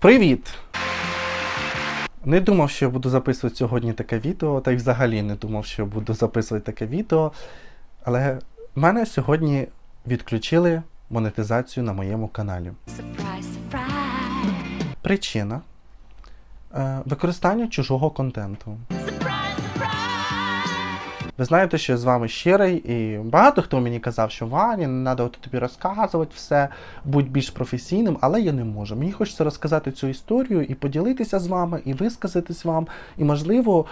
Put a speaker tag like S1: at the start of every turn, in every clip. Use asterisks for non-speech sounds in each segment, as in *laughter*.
S1: Привіт! Не думав, що я буду записувати сьогодні таке відео, та й взагалі не думав, що я буду записувати таке відео. Але в мене сьогодні відключили монетизацію на моєму каналі.
S2: Surprise, surprise.
S1: Причина е, використання чужого контенту. Ви знаєте, що я з вами щирий, і багато хто мені казав, що Ваня, не треба тобі розказувати все, будь більш професійним, але я не можу. Мені хочеться розказати цю історію і поділитися з вами, і висказатись вам, і, можливо,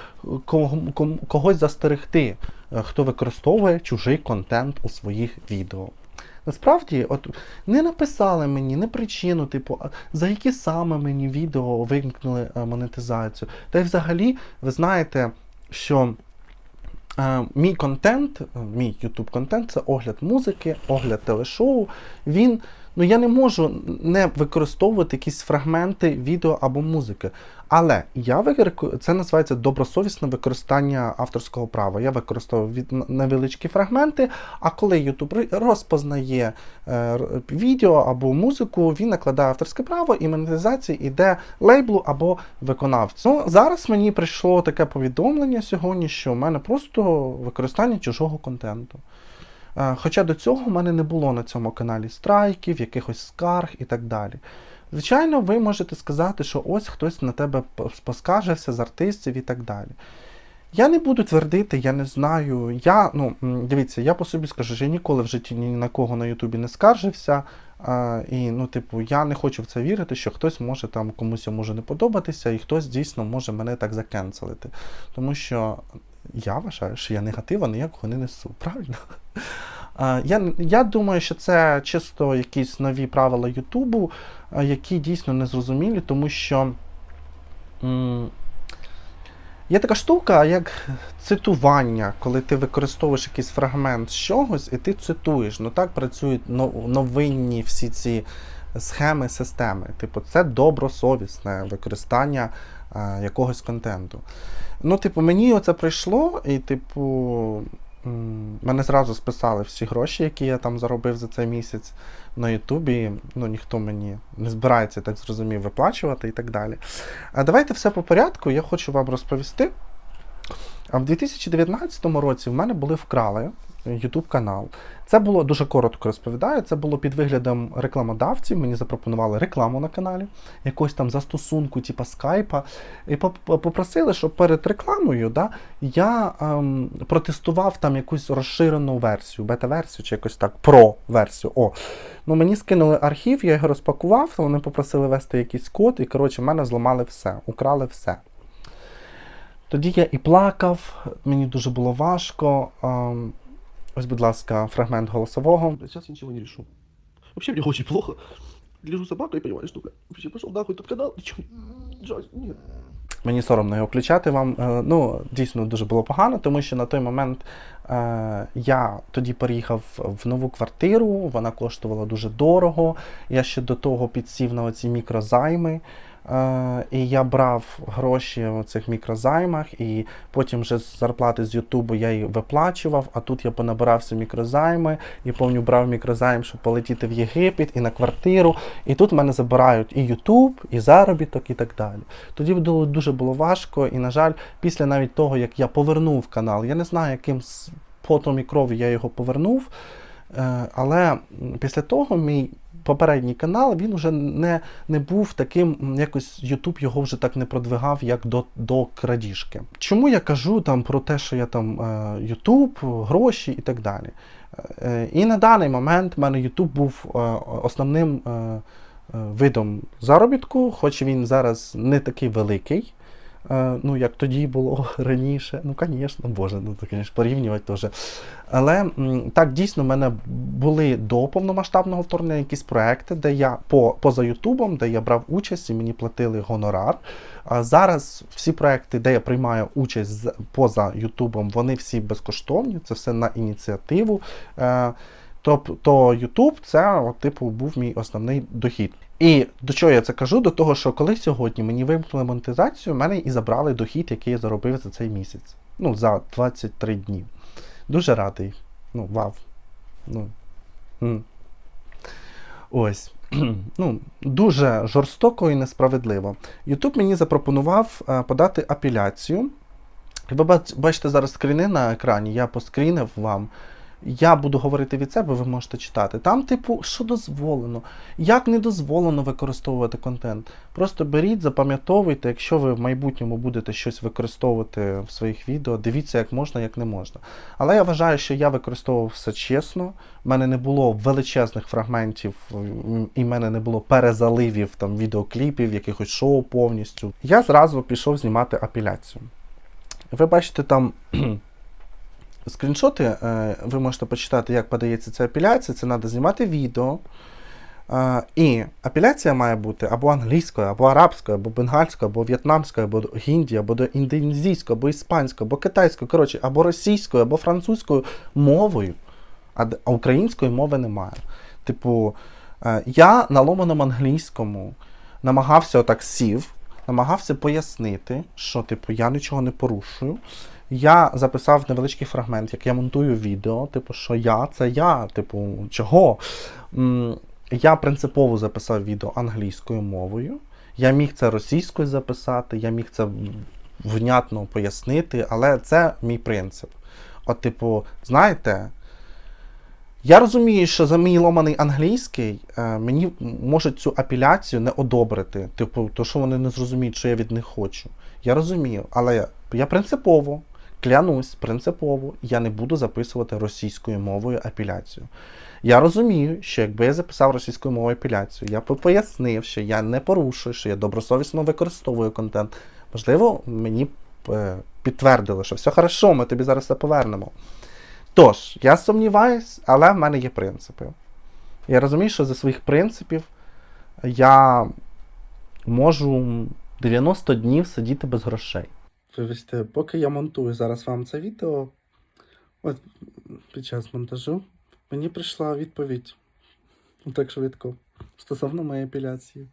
S1: кого- когось застерегти, е, хто використовує чужий контент у своїх відео. Насправді, от не написали мені не причину, типу, за які саме мені відео вимкнули е, монетизацію. Та й взагалі, ви знаєте, що мій контент, е, мій YouTube контент це огляд музики, огляд телешоу. Він, ну я не можу не використовувати якісь фрагменти відео або музики. Але я використовую, це називається добросовісне використання авторського права. Я використовую від невеличкі фрагменти, а коли YouTube розпознає е, відео або музику, він накладає авторське право і монетизація йде лейблу або виконавцю. Ну, зараз мені прийшло таке повідомлення сьогодні, що в мене просто використання чужого контенту. Е, Хоча до цього в мене не було на цьому каналі страйків, якихось скарг і так далі. Звичайно, ви можете сказати, що ось хтось на тебе поскаржився з артистів і так далі. Я не буду твердити, я не знаю. Я, ну, дивіться, я по собі скажу, що я ніколи в житті ні на кого на Ютубі не скаржився. А, і, ну, типу, я не хочу в це вірити, що хтось може там комусь може не подобатися, і хтось дійсно може мене так закенселити. Тому що я вважаю, що я негатива ніякого не несу, правильно? Я, я думаю, що це чисто якісь нові правила Ютубу, які дійсно незрозумілі, тому що м, є така штука, як цитування, коли ти використовуєш якийсь фрагмент з чогось і ти цитуєш. Ну так працюють но- новинні всі ці схеми, системи. Типу, це добросовісне використання якогось контенту. Ну, типу, мені оце прийшло, і, типу, мене зразу списали всі гроші, які я там заробив за цей місяць на Ютубі. Ну, ніхто мені не збирається, так зрозумів, виплачувати і так далі. А давайте все по порядку. Я хочу вам розповісти. А в 2019 році в мене були вкрали YouTube канал. Це було дуже коротко розповідаю. Це було під виглядом рекламодавців. Мені запропонували рекламу на каналі, якось там застосунку, типу скайпа. І попросили, щоб перед рекламою да, я ем, протестував там якусь розширену версію, бета-версію чи якось так, про-версію. О. Ну, мені скинули архів, я його розпакував, вони попросили ввести якийсь код, і коротше, в мене зламали все, украли все. Тоді я і плакав, мені дуже було важко. Ем, ось, будь ласка, фрагмент голосового.
S3: Сейчас я ничего не решу. Вообще мне очень плохо. Лежу с собакой, понимаешь, что, бля, вообще пошел нахуй тот канал, ничего, Джойс, нет.
S1: Мені соромно його включати вам. Е, Ну, дійсно дуже було погано, тому що на той момент е, я тоді переїхав в нову квартиру, вона коштувала дуже дорого. Я ще до того підсів на оці мікрозайми. Е, і я брав гроші в цих мікрозаймах, і потім вже з зарплати з Ютубу я їх виплачував, а тут я понабирався мікрозайми, і повню брав мікрозайм, щоб полетіти в Єгипет і на квартиру. І тут мене забирають і Ютуб, і заробіток, і так далі. Тоді дуже було важко, і, на жаль, після навіть того, як я повернув канал, я не знаю, яким потом і кров'ю я його повернув. е, Але після того мій попередній канал він вже не, не був таким, якось YouTube його вже так не продвигав, як до, до крадіжки. Чому я кажу там про те, що я там е, YouTube, гроші і так далі? Е, І на даний момент в мене YouTube був е, основним е, е, видом заробітку, хоч він зараз не такий великий. Е, Ну, як тоді було *laughs* раніше. Ну, звісно, Боже, ну то, звісно, порівнювати теж. Але так дійсно в мене були до повномасштабного вторгнення якісь проекти, де я по, поза Ютубом, де я брав участь і мені платили гонорар. А зараз всі проекти, де я приймаю участь поза Ютубом, вони всі безкоштовні, це все на ініціативу. Тобто YouTube це, от, типу, був мій основний дохід. І до чого я це кажу? До того, що коли сьогодні мені вимкнули монетизацію, в мене і забрали дохід, який я заробив за цей місяць. Ну, за 23 дні. Дуже радий. Ну, вау. Ну. Ось. *clears throat* ну, дуже жорстоко і несправедливо. Ютуб мені запропонував е, подати апеляцію. Ви бачите зараз скріни на екрані, я поскрінив вам. Я буду говорити від себе, ви можете читати. Там, типу, що дозволено, як не дозволено використовувати контент. Просто беріть, запам'ятовуйте, якщо ви в майбутньому будете щось використовувати в своїх відео, дивіться, як можна, як не можна. Але я вважаю, що я використовував все чесно. У мене не було величезних фрагментів, і в мене не було перезаливів там відеокліпів, якихось шоу повністю. Я зразу пішов знімати апеляцію. Ви бачите там скріншоти, е, ви можете почитати, як подається ця апеляція. Це треба знімати відео. І апеляція має бути або англійською, або арабською, або бенгальською, або в'єтнамською, або гінді, або до індонезійською, або іспанською, або китайською, коротше, або російською, або французькою мовою, а української мови немає. Типу, е, я на ломаному англійському намагався отак сів, намагався пояснити, що типу я нічого не порушую. Я записав невеличкий фрагмент, як я монтую відео, типу, що я це я, типу, чого? Я принципово записав відео англійською мовою. Я міг це російською записати, я міг це внятно пояснити, але це мій принцип. От, типу, знаєте, я розумію, що за мій ломаний англійський е, мені можуть цю апеляцію не одобрити. Типу, то що вони не зрозуміють, що я від них хочу. Я розумію, але я принципово, клянусь, принципово, я не буду записувати російською мовою апеляцію. Я розумію, що якби я записав російською мовою апеляцію, я б пояснив, що я не порушую, що я добросовісно використовую контент. Можливо, мені б е, підтвердили, що все хорошо, ми тобі зараз це повернемо. Тож, я сумніваюсь, але в мене є принципи. Я розумію, що за своїх принципів я можу 90 днів сидіти без грошей. Вибачте, поки я монтую зараз вам це відео, от під час монтажу, мені прийшла відповідь так швидко стосовно моєї апеляції.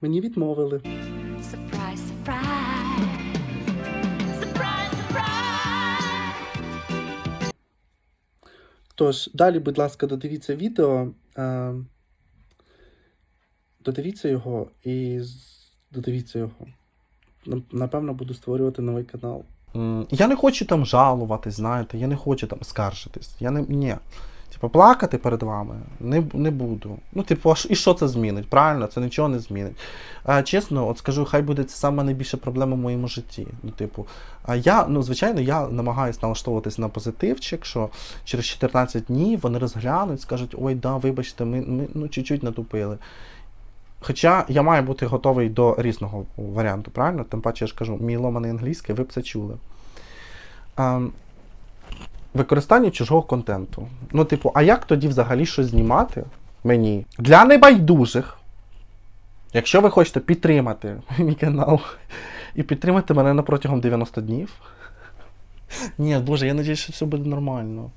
S1: Мені відмовили.
S2: Surprise, surprise. Surprise, surprise.
S1: Тож, далі, будь ласка, додивіться відео. Е, додивіться його і додивіться його. Нап- Напевно, буду створювати новий канал. Я не хочу там жалуватись, знаєте, я не хочу там скаржитись. Я не. Ні. Типу, плакати перед вами не, не буду. Ну, типу, і що це змінить? Правильно, це нічого не змінить. А, чесно, от скажу, хай буде це саме найбільша проблема в моєму житті. Ну, типу, а я, ну, звичайно, я намагаюся налаштовуватись на позитивчик, що через 14 днів вони розглянуть, скажуть, ой, да, вибачте, ми, ми ну, чуть-чуть натупили. Хоча я маю бути готовий до різного варіанту, правильно? Тим паче я ж кажу, мій ломаний англійський, ви б це чули. Ем, використання чужого контенту. Ну, типу, а як тоді взагалі щось знімати мені? Для небайдужих. Якщо ви хочете підтримати мій канал і підтримати мене на протягом 90 днів. Ні, Боже, я надіюсь, що все буде нормально.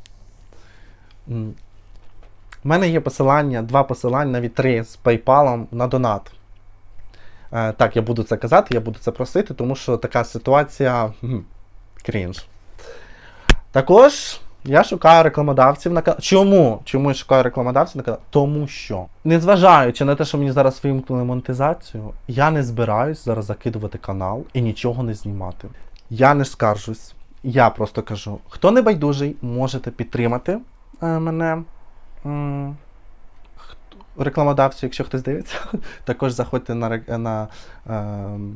S1: У мене є посилання, два посилання, навіть три з PayPal на донат. Е, так, я буду це казати, я буду це просити, тому що така ситуація крінж. Також я шукаю рекламодавців на канал. Чому? Чому я шукаю рекламодавців на канал? Тому що, незважаючи на те, що мені зараз вимкнули монетизацію, я не збираюсь зараз закидувати канал і нічого не знімати. Я не скаржусь. Я просто кажу: хто не байдужий, можете підтримати е, мене. Рекламодавцю, якщо хтось дивиться, *laughs* також заходьте на, на ем,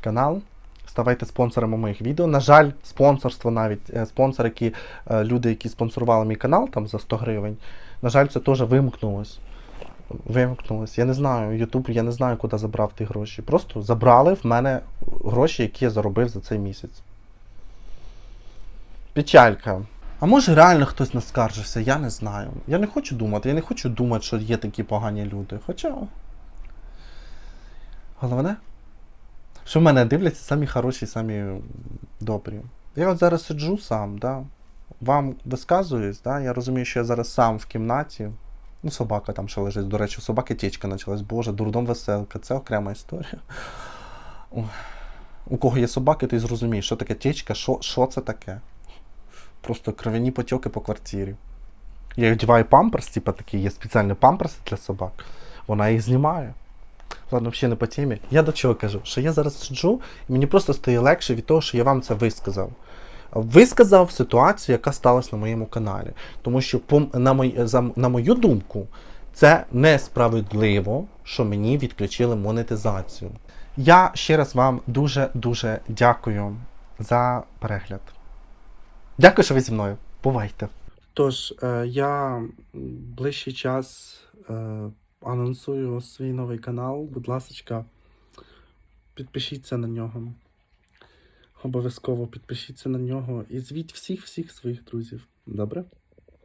S1: канал, ставайте спонсорами моїх відео. На жаль, спонсорство навіть е, спонсор, які е, люди, які спонсорували мій канал там за 100 гривень. На жаль, це теж вимкнулось. Вимкнулось. Я не знаю, Ютуб, я не знаю, куди забрав ті гроші. Просто забрали в мене гроші, які я заробив за цей місяць. Печалька. А може реально хтось наскаржився, я не знаю. Я не хочу думати, я не хочу думати, що є такі погані люди. Хоча. Головне, що в мене дивляться самі хороші, самі добрі. Я от зараз сиджу сам, да? вам висказуюсь, да? я розумію, що я зараз сам в кімнаті. Ну, собака там ще лежить. До речі, у собаки тічка почалась. Боже, дурдом веселка, це окрема історія. У кого є собаки, ти зрозумієш, що таке тічка, що, що це таке. Просто кров'яні потьоки по квартирі. Я одягаю памперс, типа такі, є спеціальні памперси для собак. Вона їх знімає. Ладно, взагалі не по темі. Я до чого кажу? Що я зараз сиджу, і мені просто стає легше від того, що я вам це висказав. Висказав ситуацію, яка сталася на моєму каналі. Тому що, на, за, на мою думку, це несправедливо, що мені відключили монетизацію. Я ще раз вам дуже-дуже дякую за перегляд. Дякую, що ви зі мною. Бувайте. Тож, е, я ближчий час е, анонсую свій новий канал. Будь ласка, підпишіться на нього. Обов'язково підпишіться на нього і звіть всіх-всіх своїх друзів. Добре?